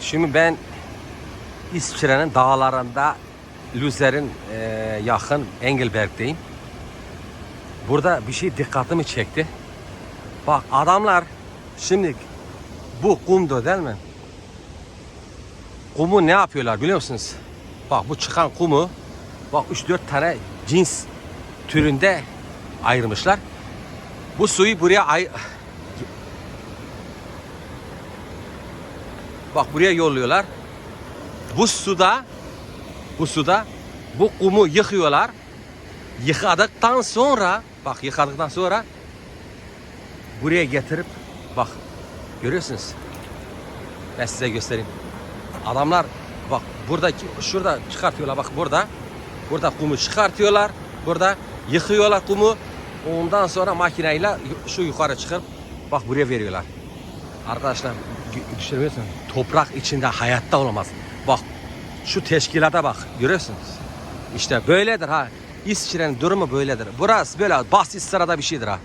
Şimdi ben İsviçre'nin dağlarında Luzer'in e, yakın Engelberg'deyim. Burada bir şey dikkatimi çekti. Bak adamlar şimdi bu kumdu değil mi? Kumu ne yapıyorlar biliyor musunuz? Bak bu çıkan kumu bak 3-4 tane cins türünde ayırmışlar. Bu suyu buraya ay Bak buraya yolluyorlar. Bu suda bu suda bu kumu yıkıyorlar. Yıkadıktan sonra bak yıkadıktan sonra buraya getirip bak görüyorsunuz. Ben size göstereyim. Adamlar bak buradaki şurada çıkartıyorlar bak burada. Burada kumu çıkartıyorlar. Burada yıkıyorlar kumu. Ondan sonra makineyle şu yukarı çıkıp bak buraya veriyorlar. Arkadaşlar düşünüyorsun toprak içinde hayatta olamaz. Bak şu teşkilata bak görüyorsunuz. İşte böyledir ha. İsviçre'nin durumu böyledir. Burası böyle basit sırada bir şeydir ha.